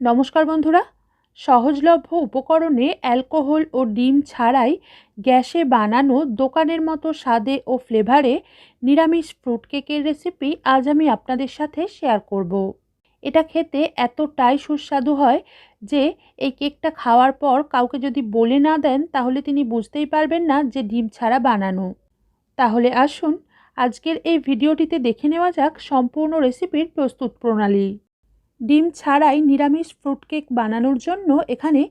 নমস্কার বন্ধুরা। সহজলভ্য উপকরণে অ্যালকোহল ও ডিম ছাড়াই গ্যাসে বানানো দোকানের মতো স্বাদে ও ফ্লেভারে নিরামিষ ফ্রুট কেকের রেসিপি আজ আমি আপনাদের সাথে শেয়ার করব। এটা খেতে এতটাই সুস্বাদু হয় যে এই কেকটা খাওয়ার পর কাউকে যদি বলে না দেন, তাহলে তিনি বুঝতেই পারবেন না যে ডিম ছাড়া বানানো। তাহলে আসুন, আজকের এই ভিডিওটিতে দেখে নেওয়া যাক সম্পূর্ণ রেসিপির প্রস্তুত প্রণালী। ডিম ছাড়াই নিরামিষ ফ্রুট কেক বানানোর জন্য এখানে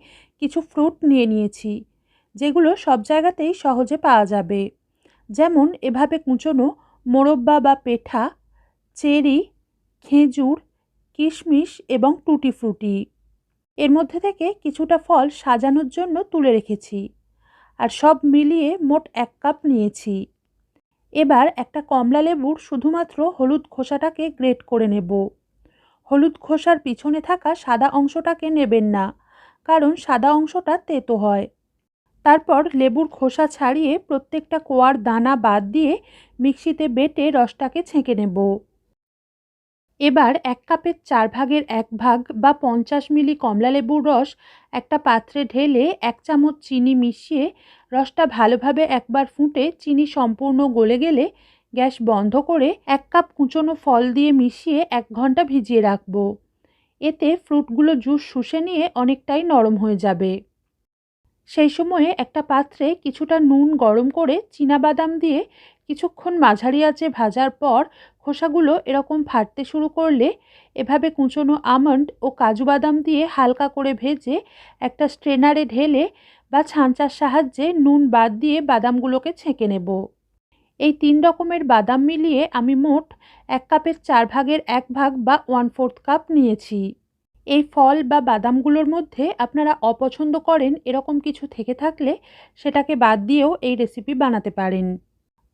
কিছু ফ্রুট নিয়ে নিয়েছি, যেগুলো সব জায়গাতেই সহজে পাওয়া যাবে। যেমন এভাবে কুঁচোনো মোরব্বা বা পেঠা, চেরি, খেজুর, কিশমিশ এবং টুটি ফ্রুটি। এর মধ্যে থেকে কিছুটা ফল সাজানোর জন্য তুলে রেখেছি আর সব মিলিয়ে মোট এক কাপ নিয়েছি। এবার একটা কমলা লেবুর শুধুমাত্র হলুদ খোসাটাকে গ্রেট করে নেব। হলুদ খোসার পিছনে থাকা সাদা অংশটাকে নেবেন না, কারণ সাদা অংশটা তেতো হয়। তারপর লেবুর খোসা ছাড়িয়ে প্রত্যেকটা কোয়ার দানা বাদ দিয়ে মিক্সিতে বেটে রসটাকে ছেঁকে নেব। এবার এক কাপের চার ভাগের এক ভাগ বা পঞ্চাশ মিলি কমলা লেবুর রস একটা পাত্রে ঢেলে এক চামচ চিনি মিশিয়ে রসটা ভালোভাবে একবার ফুটে চিনি সম্পূর্ণ গলে গেলে গ্যাস বন্ধ করে এক কাপ কুচনো ফল দিয়ে মিশিয়ে এক ঘণ্টা ভিজিয়ে রাখব। এতে ফ্রুটগুলো জুস শুষে নিয়ে অনেকটাই নরম হয়ে যাবে। সেই সময়ে একটা পাত্রে কিছুটা নুন গরম করে বাদাম দিয়ে কিছুক্ষণ মাঝারি আঁচে ভাজার পর খোসাগুলো এরকম ফাটতে শুরু করলে এভাবে কুচনো আমন্ড ও কাজু বাদাম দিয়ে হালকা করে ভেজে একটা স্ট্রেনারে ঢেলে বা ছাঁচার সাহায্যে নুন বাদ দিয়ে বাদামগুলোকে ছেঁকে নেব। এই তিন রকমের বাদাম মিলিয়ে আমি মোট এক কাপের চার ভাগের এক ভাগ বা ওয়ান ফোর্থ কাপ নিয়েছি। এই ফল বা বাদামগুলোর মধ্যে আপনারা অপছন্দ করেন এরকম কিছু থেকে থাকলে সেটাকে বাদ দিয়েও এই রেসিপি বানাতে পারেন।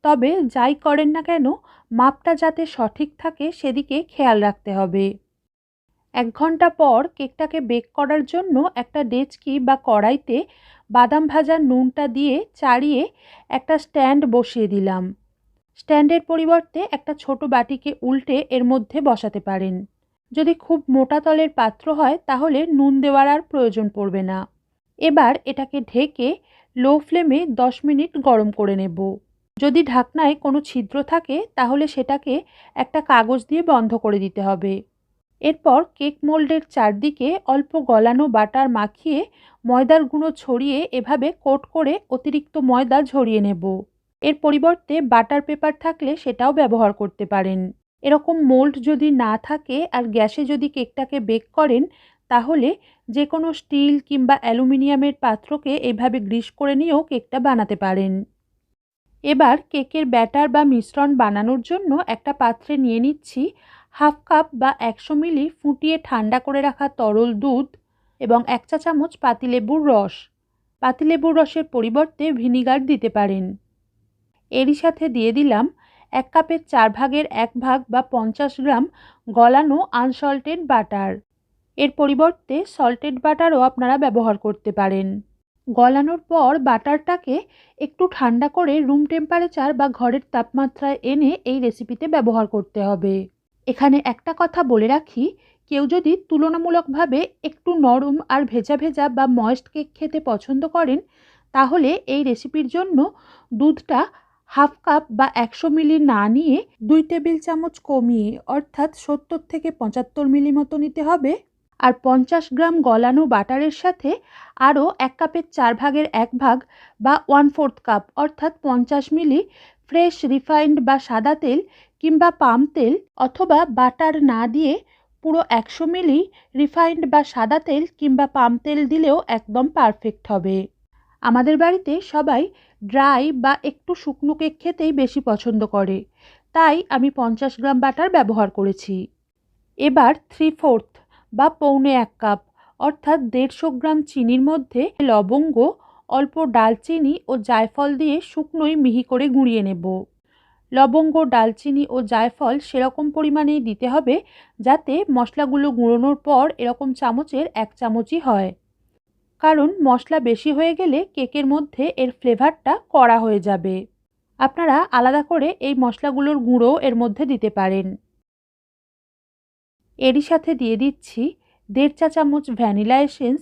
তবে যাই করেন না কেন, মাপটা যাতে সঠিক থাকে সেদিকে খেয়াল রাখতে হবে। এক ঘণ্টা পর কেকটাকে বেক করার জন্য একটা ডেচকি বা কড়াইতে বাদাম ভাজার নুনটা দিয়ে চাড়িয়ে একটা স্ট্যান্ড বসিয়ে দিলাম। স্ট্যান্ডের পরিবর্তে একটা ছোট বাটিকে উল্টে এর মধ্যে বসাতে পারেন। যদি খুব মোটা তলের পাত্র হয়, তাহলে নুন দেওয়ার আর প্রয়োজন পড়বে না। এবার এটাকে ঢেকে লো ফ্লেমে দশ মিনিট গরম করে নেব। যদি ঢাকনায় কোনো ছিদ্র থাকে, তাহলে সেটাকে একটা কাগজ দিয়ে বন্ধ করে দিতে হবে। এরপর কেক মোল্ডের চারদিকে অল্প গলানো বাটার মাখিয়ে ময়দার গুঁড়ো ছড়িয়ে এভাবে কোট করে অতিরিক্ত ময়দা ঝরিয়ে নেব। এর পরিবর্তে বাটার পেপার থাকলে সেটাও ব্যবহার করতে পারেন। এরকম মোল্ড যদি না থাকে আর গ্যাসে যদি কেকটাকে বেক করেন, তাহলে যে কোনো স্টিল কিংবা অ্যালুমিনিয়ামের পাত্রকে এভাবে গ্রিস করে নিয়েও কেকটা বানাতে পারেন। এবার কেকের ব্যাটার বা মিশ্রণ বানানোর জন্য একটা পাত্রে নিয়ে নিচ্ছি হাফ কাপ বা একশো মিলি ফুটিয়ে ঠান্ডা করে রাখা তরল দুধ এবং এক চা চামচ পাতিলেবুর রস। পাতিলেবুর রসের পরিবর্তে ভিনিগার দিতে পারেন। এরই সাথে দিয়ে দিলাম এক কাপের চার ভাগের এক ভাগ বা পঞ্চাশ গ্রাম গলানো আনসল্টেড বাটার। এর পরিবর্তে সল্টেড বাটারও আপনারা ব্যবহার করতে পারেন। গলানোর পর বাটারটাকে একটু ঠান্ডা করে রুম টেম্পারেচার বা ঘরের তাপমাত্রায় এনে এই রেসিপিতে ব্যবহার করতে হবে। এখানে একটা কথা বলে রাখি, কেউ যদি তুলনামূলকভাবে একটু নরম আর ভেজা ভেজা বা ময়েস্ট কেক খেতে পছন্দ করেন, তাহলে এই রেসিপির জন্য দুধটা হাফ কাপ বা একশো মিলি না নিয়ে দুই টেবিল চামচ কমিয়ে, অর্থাৎ সত্তর থেকে পঁচাত্তর মিলি মতো নিতে হবে। আর পঞ্চাশ গ্রাম গলানো বাটারের সাথে আরও এক কাপের চার ভাগের এক ভাগ বা ওয়ান ফোর্থ কাপ অর্থাৎ পঞ্চাশ মিলি ফ্রেশ রিফাইন্ড বা সাদা তেল কিংবা পাম তেল অথবা বাটার না দিয়ে পুরো একশো মিলি রিফাইন্ড বা সাদা তেল কিংবা পাম তেল দিলেও একদম পারফেক্ট হবে। আমাদের বাড়িতে সবাই ড্রাই বা একটু শুকনো কেক খেতেই বেশি পছন্দ করে। তাই আমি পঞ্চাশ গ্রাম বাটার ব্যবহার করেছি। এবার থ্রি ফোর্থ বা পৌনে এক কাপ অর্থাৎ দেড়শো গ্রাম চিনির মধ্যে লবঙ্গ, অল্প ডালচিনি ও জায়ফল দিয়ে শুকনোই মিহি করে গুঁড়িয়ে নেব। লবঙ্গ, ডালচিনি ও জায়ফল সেরকম পরিমাণেই দিতে হবে যাতে মশলাগুলো গুঁড়োনোর পর এরকম চামচের এক চামচই হয়। কারণ মশলা বেশি হয়ে গেলে কেকের মধ্যে এর ফ্লেভারটা কড়া হয়ে যাবে। আপনারা আলাদা করে এই মশলাগুলোর গুঁড়ো এর মধ্যে দিতে পারেন। এরই সাথে দিয়ে দিচ্ছি দেড় চা চামচ ভ্যানিলা এসেন্স,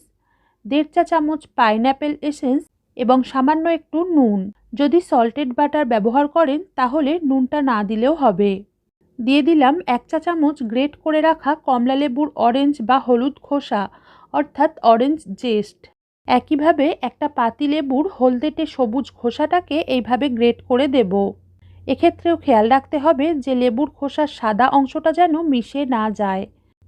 দেড় চা চামচ পাইনঅ্যাপেল এসেন্স এবং সামান্য একটু নুন। যদি সল্টেড বাটার ব্যবহার করেন, তাহলে নুনটা না দিলেও হবে। দিয়ে দিলাম এক চা চামচ গ্রেট করে রাখা কমলা লেবুর অরেঞ্জ বা হলুদ খোসা, অর্থাৎ অরেঞ্জ জেস্ট একইভাবে একটা পাতি লেবুর হলদেটে সবুজ খোসাটাকে এইভাবে গ্রেট করে দেব। এক্ষেত্রেও খেয়াল রাখতে হবে যে লেবুর খোসার সাদা অংশটা যেন মিশে না যায়।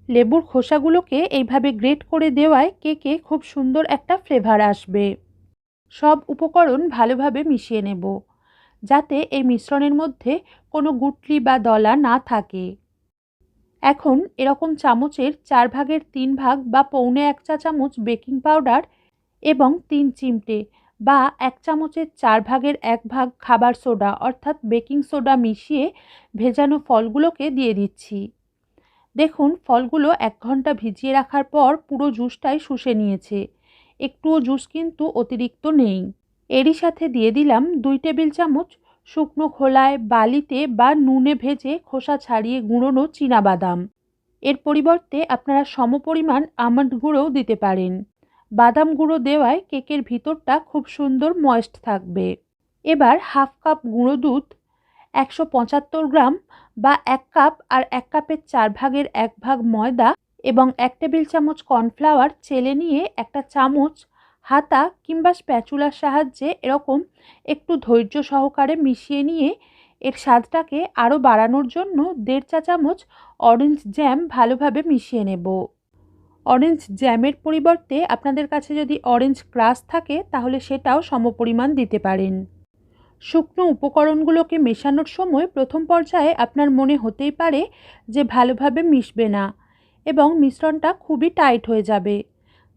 লেবুর খোসাগুলোকে এইভাবে গ্রেট করে দেওয়ায় কেকে খুব সুন্দর একটা ফ্লেভার আসবে। সব উপকরণ ভালোভাবে মিশিয়ে নেব, যাতে এই মিশ্রণের মধ্যে কোনো গুটলি বা দলা না থাকে। এখন এরকম চামচের চার ভাগের তিন ভাগ বা পৌনে এক চা চামচ বেকিং পাউডার এবং তিন চিমটে বা এক চামচের চার ভাগের এক ভাগ খাবার সোডা অর্থাৎ বেকিং সোডা মিশিয়ে ভেজানো ফলগুলোকে দিয়ে দিচ্ছি। দেখুন, ফলগুলো এক ঘণ্টা ভিজিয়ে রাখার পর পুরো জুসটাই শুষে নিয়েছে। একটুও জুস কিন্তু অতিরিক্ত নেই। এরই সাথে দিয়ে দিলাম দুই টেবিল চামচ শুকনো খোলায় বালিতে বা নুনে ভেজে খোসা ছাড়িয়ে গুঁড়োনো বাদাম এর পরিবর্তে আপনারা সমপরিমাণ আমন্ড গুঁড়োও দিতে পারেন। বাদাম গুঁড়ো দেওয়ায় কেকের ভিতরটা খুব সুন্দর ময়েস্ট থাকবে। এবার হাফ কাপ গুঁড়ো দুধ, একশো পঁচাত্তর গ্রাম বা এক কাপ আর এক কাপের চার ভাগের এক ভাগ ময়দা এবং এক টেবিল চামচ কর্নফ্লাওয়ার চেলে নিয়ে একটা চামচ, হাতা কিংবা স্প্যাচুলার সাহায্যে এরকম একটু ধৈর্য সহকারে মিশিয়ে নিয়ে এর স্বাদটাকে আরও বাড়ানোর জন্য দেড় চা চামচ অরেঞ্জ জ্যাম ভালোভাবে মিশিয়ে নেব। অরেঞ্জ জ্যামের পরিবর্তে আপনাদের কাছে যদি অরেঞ্জ ক্রাস থাকে, তাহলে সেটাও সমপরিমাণ দিতে পারেন। শুকনো উপকরণগুলোকে মেশানোর সময় প্রথম পর্যায়ে আপনার মনে হতেই পারে যে ভালোভাবে মিশবে না। এবং মিশ্রণটা খুবই টাইট হয়ে যাবে।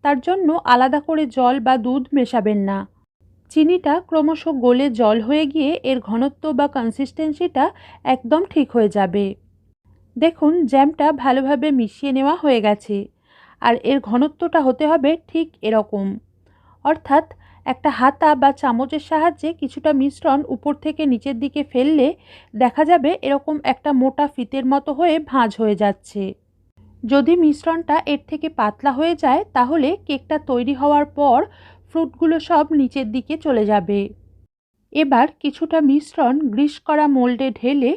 তার জন্য আলাদা করে জল বা দুধ মেশাবেন না। চিনিটা ক্রমশ গলে জল হয়ে গিয়ে এর ঘনত্ব বা কনসিস্টেন্সিটা একদম ঠিক হয়ে যাবে। দেখুন, জ্যামটা ভালোভাবে মিশিয়ে নেওয়া হয়ে গেছে। আর এর ঘনত্বটা হতে হবে ঠিক এরকম। অর্থাৎ একটা হাতা বা চামচের সাহায্যে কিছুটা মিশ্রণ উপর থেকে নিচের দিকে ফেললে দেখা যাবে এরকম একটা মোটা ফিতের মতো হয়ে ভাঁজ হয়ে যাচ্ছে। যদি মিশ্রণটা এর থেকে পাতলা হয়ে যায়, তাহলে কেকটা তৈরি হওয়ার পর ফ্রুটগুলো সব নিচের দিকে চলে যাবে। এবার কিছুটা মিশ্রণ গ্রিস করা মোল্ডে ঢেলে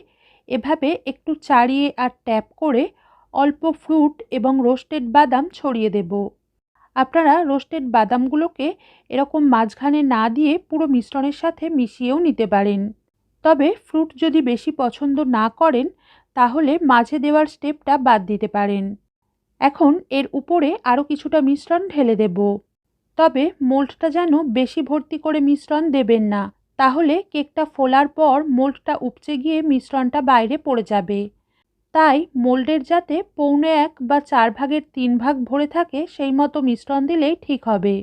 এভাবে একটু চাড়িয়ে আর ট্যাপ করে অল্প ফ্রুট এবং রোস্টেড বাদাম ছড়িয়ে দেব। আপনারা রোস্টেড বাদামগুলোকে এরকম মাঝখানে না দিয়ে পুরো মিশ্রণের সাথে মিশিয়েও নিতে পারেন। তবে ফ্রুট যদি বেশি পছন্দ না করেন তাহলে মাঝে দেওয়ার স্টেপটা বাদ দিতে পারেন। এখন এর উপরে আরও কিছুটা মিশ্রণ ঢেলে দেব। তবে মোল্ডটা যেন বেশি ভর্তি করে মিশ্রণ দেবেন না, তাহলে কেকটা ফোলার পর মোল্ডটা উপচে গিয়ে মিশ্রণটা বাইরে পড়ে যাবে। তাই মোল্ডের যাতে পৌনে এক বা চার ভাগের তিন ভাগ ভরে থাকে, সেই মতো মিশ্রণ দিলেই ঠিক হবে।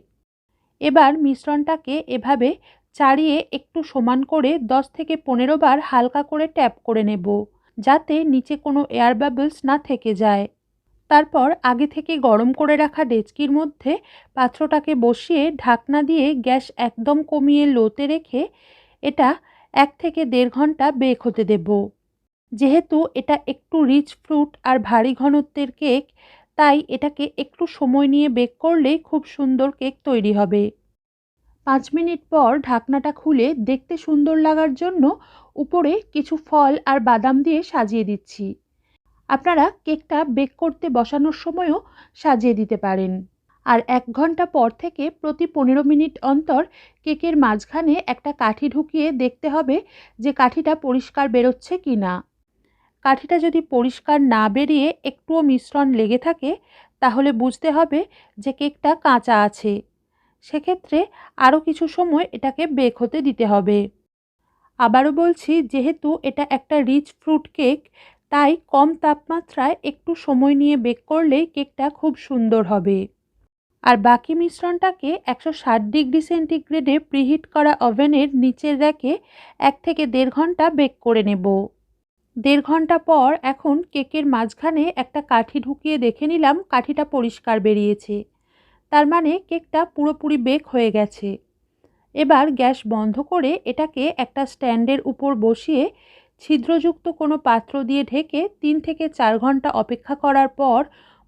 এবার মিশ্রণটাকে এভাবে চাড়িয়ে একটু সমান করে দশ থেকে পনেরো বার হালকা করে ট্যাপ করে নেব। যাতে নিচে কোনো এয়ার বাবলস না থেকে যায়। তারপর আগে থেকে গরম করে রাখা ডেচকির মধ্যে পাত্রটাকে বসিয়ে ঢাকনা দিয়ে গ্যাস একদম কমিয়ে লোতে রেখে এটা এক থেকে দেড় ঘণ্টা বেক হতে দেব। যেহেতু এটা একটু রিচ ফ্রুট আর ভারী ঘনত্বের কেক তাই এটাকে একটু সময় নিয়ে বেক করলেই খুব সুন্দর কেক তৈরি হবে। পাঁচ মিনিট পর ঢাকনাটা খুলে দেখতে সুন্দর লাগার জন্য উপরে কিছু ফল আর বাদাম দিয়ে সাজিয়ে দিচ্ছি। আপনারা কেকটা বেক করতে বসানোর সময়ও সাজিয়ে দিতে পারেন। আর এক ঘণ্টা পর থেকে প্রতি পনেরো মিনিট অন্তর কেকের মাঝখানে একটা কাঠি ঢুকিয়ে দেখতে হবে যে কাঠিটা পরিষ্কার বেরোচ্ছে কি না কাঠিটা যদি পরিষ্কার না বেরিয়ে একটুও মিশ্রণ লেগে থাকে, তাহলে বুঝতে হবে যে কেকটা কাঁচা আছে। সেক্ষেত্রে আরও কিছু সময় এটাকে বেক হতে দিতে হবে। আবারও বলছি, যেহেতু এটা একটা রিচ ফ্রুট কেক তাই কম তাপমাত্রায় একটু সময় নিয়ে বেক করলেই কেকটা খুব সুন্দর হবে। আর বাকি মিশ্রণটাকে একশো ষাট ডিগ্রি সেন্টিগ্রেডে প্রিহিট করা ওভেনের নিচের র্যাকে এক থেকে দেড় ঘণ্টা বেক করে নেব। দেড় ঘণ্টা পর এখন কেকের মাঝখানে একটা কাঠি ঢুকিয়ে দেখে নিলাম, কাঠিটা পরিষ্কার বেরিয়েছে। তার মানে কেকটা পুরোপুরি বেক হয়ে গেছে। এবার গ্যাস বন্ধ করে এটাকে একটা স্ট্যান্ডের উপর বসিয়ে ছিদ্রযুক্ত কোনো পাত্র দিয়ে ঢেকে তিন থেকে চার ঘণ্টা অপেক্ষা করার পর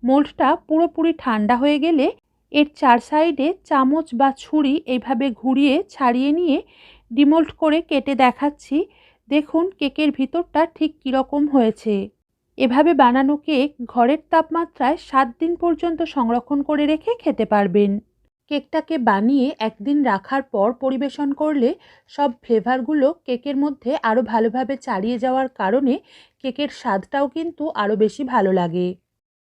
মোল্ডটা পুরোপুরি ঠান্ডা হয়ে গেলে এর চার সাইডে চামচ বা ছুরি এইভাবে ঘুরিয়ে ছাড়িয়ে নিয়ে ডিমোল্ড করে কেটে দেখাচ্ছি। দেখুন কেকের ভিতরটা ঠিক কীরকম হয়েছে। এভাবে বানানো কেক ঘরের তাপমাত্রায় সাত দিন পর্যন্ত সংরক্ষণ করে রেখে খেতে পারবেন। কেকটাকে বানিয়ে একদিন রাখার পর পরিবেশন করলে সব ফ্লেভারগুলো কেকের মধ্যে আরও ভালোভাবে চালিয়ে যাওয়ার কারণে কেকের স্বাদটাও কিন্তু আরও বেশি ভালো লাগে।